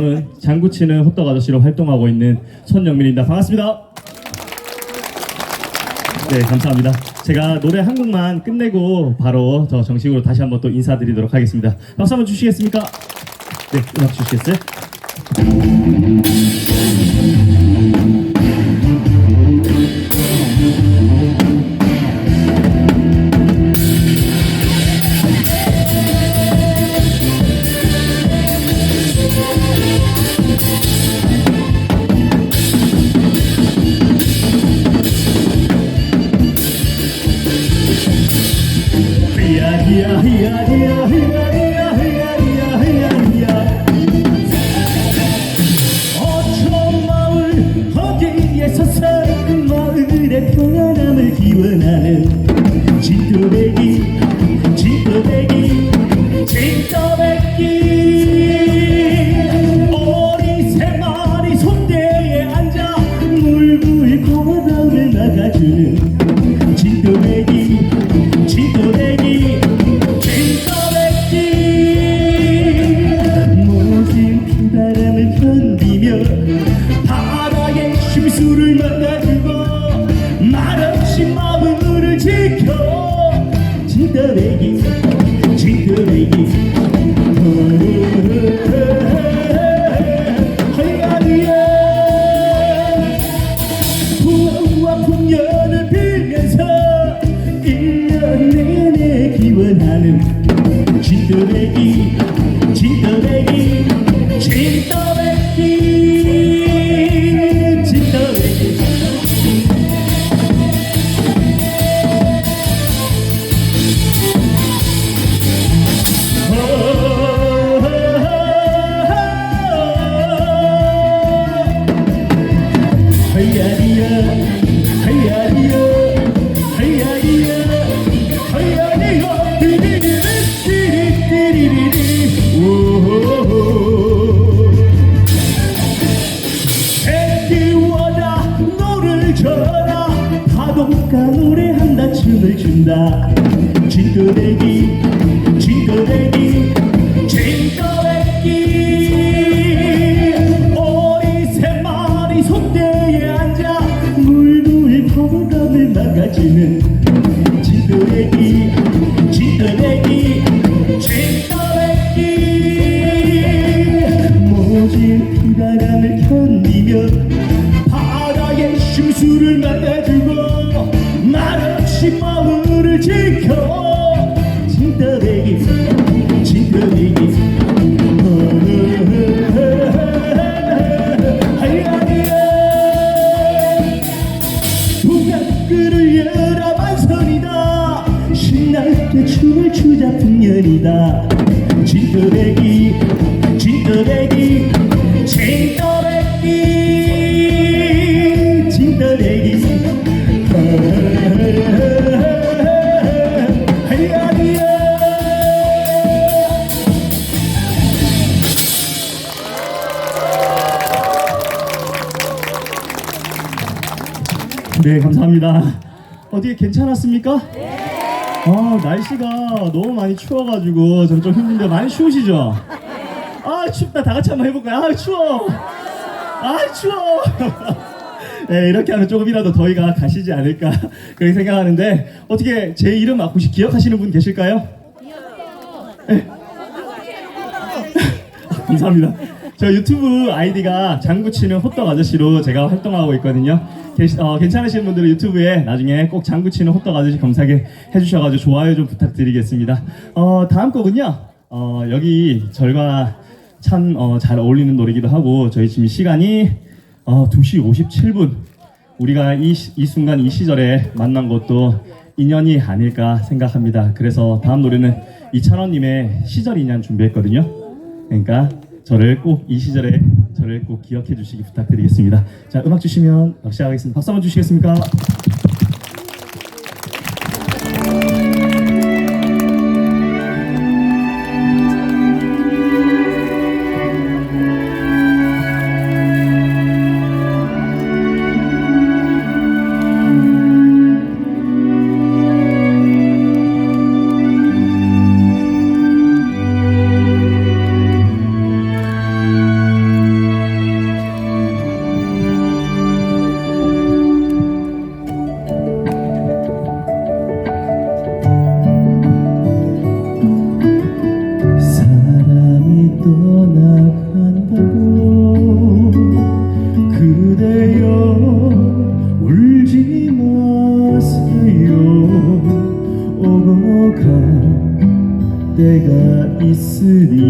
저는 장구치는 호떡 아저씨로 활동하고 있는 손영민입니다. 반갑습니다. 네, 감사합니다. 제가 노래 한 곡만 끝내고 바로 저 정식으로 다시 한번 또 인사드리도록 하겠습니다. 박수 한번 주시겠습니까? 네, 음악 주시겠어요? 바람을 견디며 바다의 심수를 막아주고 말없이 마음을 지켜 네. 아, 날씨가 너무 많이 추워가지고 전 좀 힘든데 많이 추우시죠? 아, 춥다. 다 같이 한번 해볼까요? 아, 추워. 아, 추워. 네, 이렇게 하면 조금이라도 더위가 가시지 않을까 그렇게 생각하는데 어떻게 제 이름 혹시 기억하시는 분 계실까요? 네. 감사합니다. 저 유튜브 아이디가 장구치는 호떡 아저씨로 제가 활동하고 있거든요. 계시- 어, 괜찮으신 분들은 유튜브에 나중에 꼭 장구치는 호떡 아저씨 검색해 주셔가지고 좋아요 좀 부탁드리겠습니다. 어, 다음 곡은요. 어, 여기 절과 참잘 어울리는 노래기도 하고 저희 지금 시간이 어, 2시 57분. 우리가 이, 시- 이 순간 이 시절에 만난 것도 인연이 아닐까 생각합니다. 그래서 다음 노래는 이찬원님의 시절 인연 준비했거든요. 그러니까 저를 꼭 이 시절에 저를 꼭 기억해 주시기 부탁드리겠습니다. 자, 음악 주시면 시작하겠습니다. 박수 한번 주시겠습니까? 手が椅子に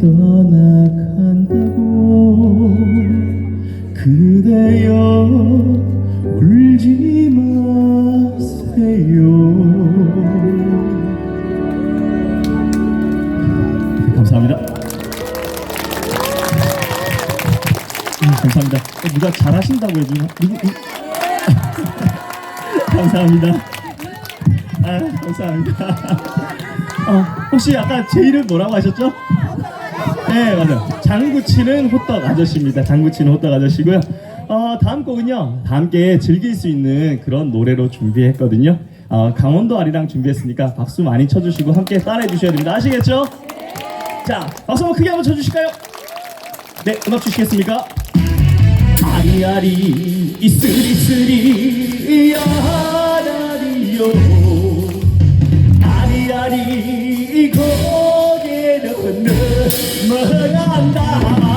떠나간다고 그대여 울지 마세요. 네, 감사합니다. 음, 감사합니다. 어, 누가 잘하신다고 해주나? 감사합니다. 아, 감사합니다. 어, 혹시 아까 제 이름 뭐라고 하셨죠? 네 맞아요. 장구치는 호떡 아저씨입니다. 장구치는 호떡 아저씨고요. 어, 다음 곡은요. 다 함께 즐길 수 있는 그런 노래로 준비했거든요. 어, 강원도 아리랑 준비했으니까 박수 많이 쳐주시고 함께 따라해 주셔야 됩니다. 아시겠죠? 자 박수 한번 크게 한번 쳐주실까요? 네 음악 주시겠습니까? 아리아리 이스리스리 야라리요. 아리아리 고개 는 넘어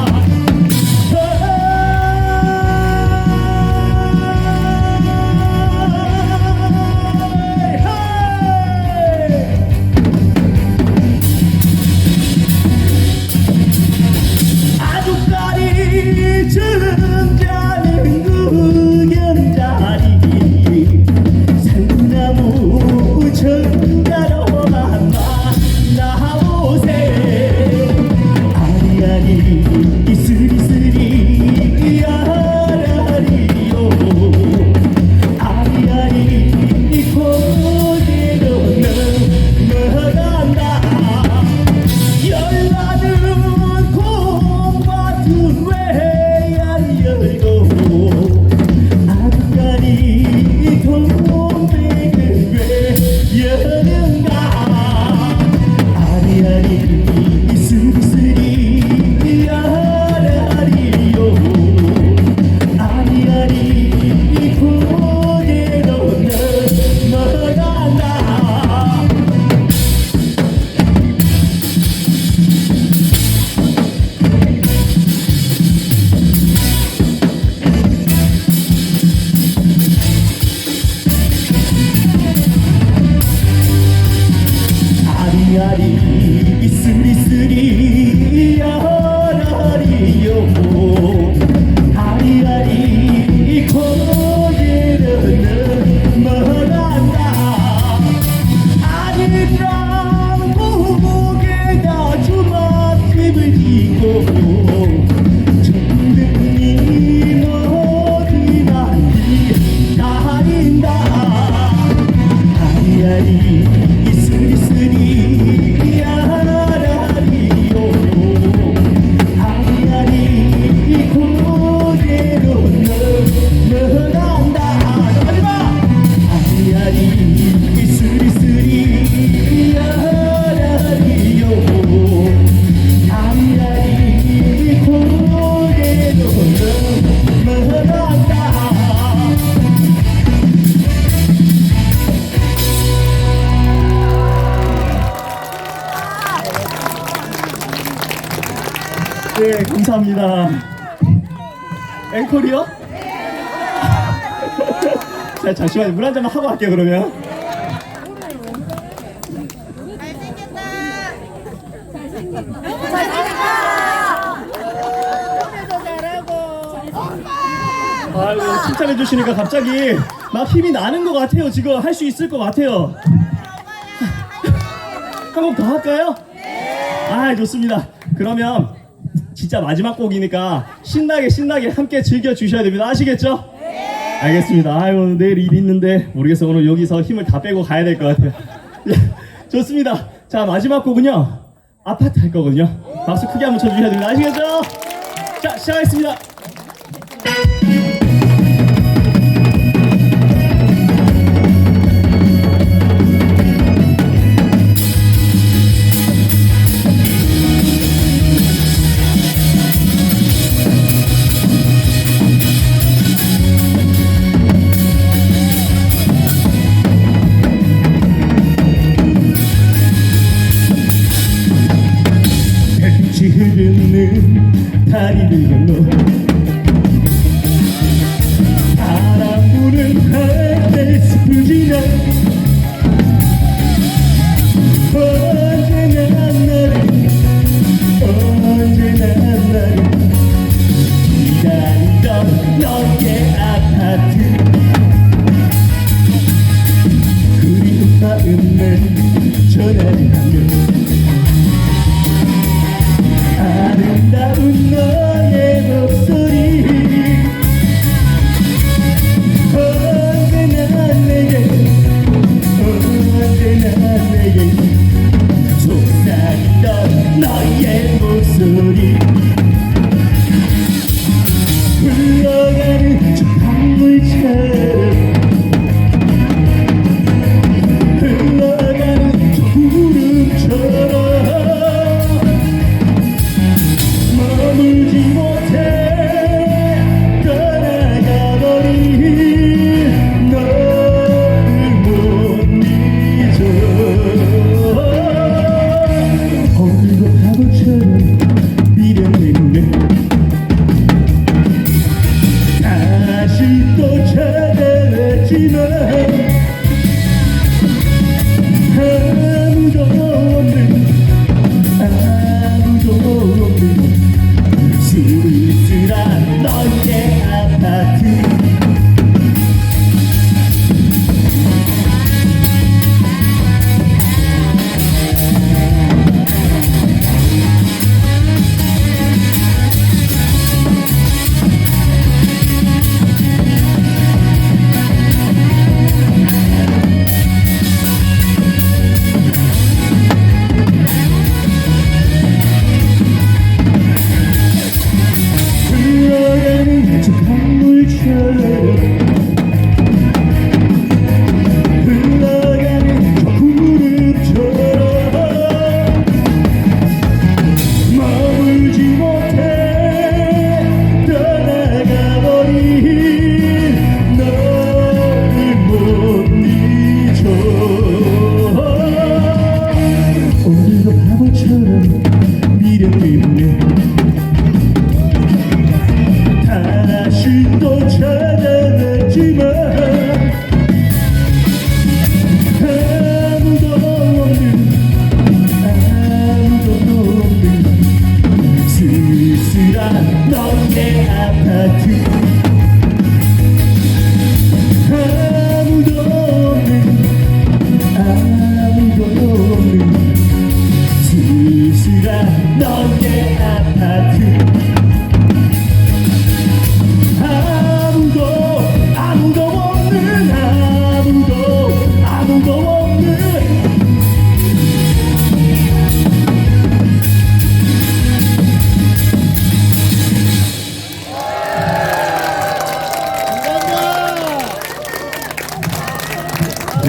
앵콜이요? 자, 잠시만요. 물 한 잔만 하고 갈게요, 그러면. 아이고, 칭찬해 주시니까 갑자기 막 힘이 나는 것 같아요. 지금 할 수 있을 것 같아요. 한 곡 더 할까요? 아, 좋습니다. 그러면 진짜 마지막 곡이니까 신나게 신나게 함께 즐겨 주셔야 됩니다. 아시겠죠? 알겠습니다. 아유 내일 일 있는데 모르겠어 오늘 여기서 힘을 다 빼고 가야 될 것 같아요. 예, 좋습니다. 자 마지막 곡은요 아파트 할 거거든요. 박수 크게 한번 쳐주셔야 됩니다. 아시겠죠? 자 시작하겠습니다. 흐르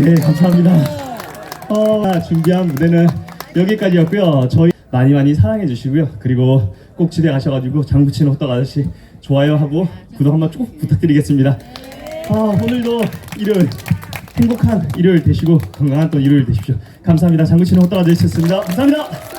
네 감사합니다. 어, 준비한 무대는 여기까지였고요. 저희 많이 많이 사랑해 주시고요. 그리고 꼭 집에 가셔가지고 장구치는 호떡 아저씨 좋아요 하고 구독 한번 꼭 부탁드리겠습니다. 아, 오늘도 일요일 행복한 일요일 되시고 건강한 또 일요일 되십시오. 감사합니다. 장구치는 호떡 아저씨였습니다. 감사합니다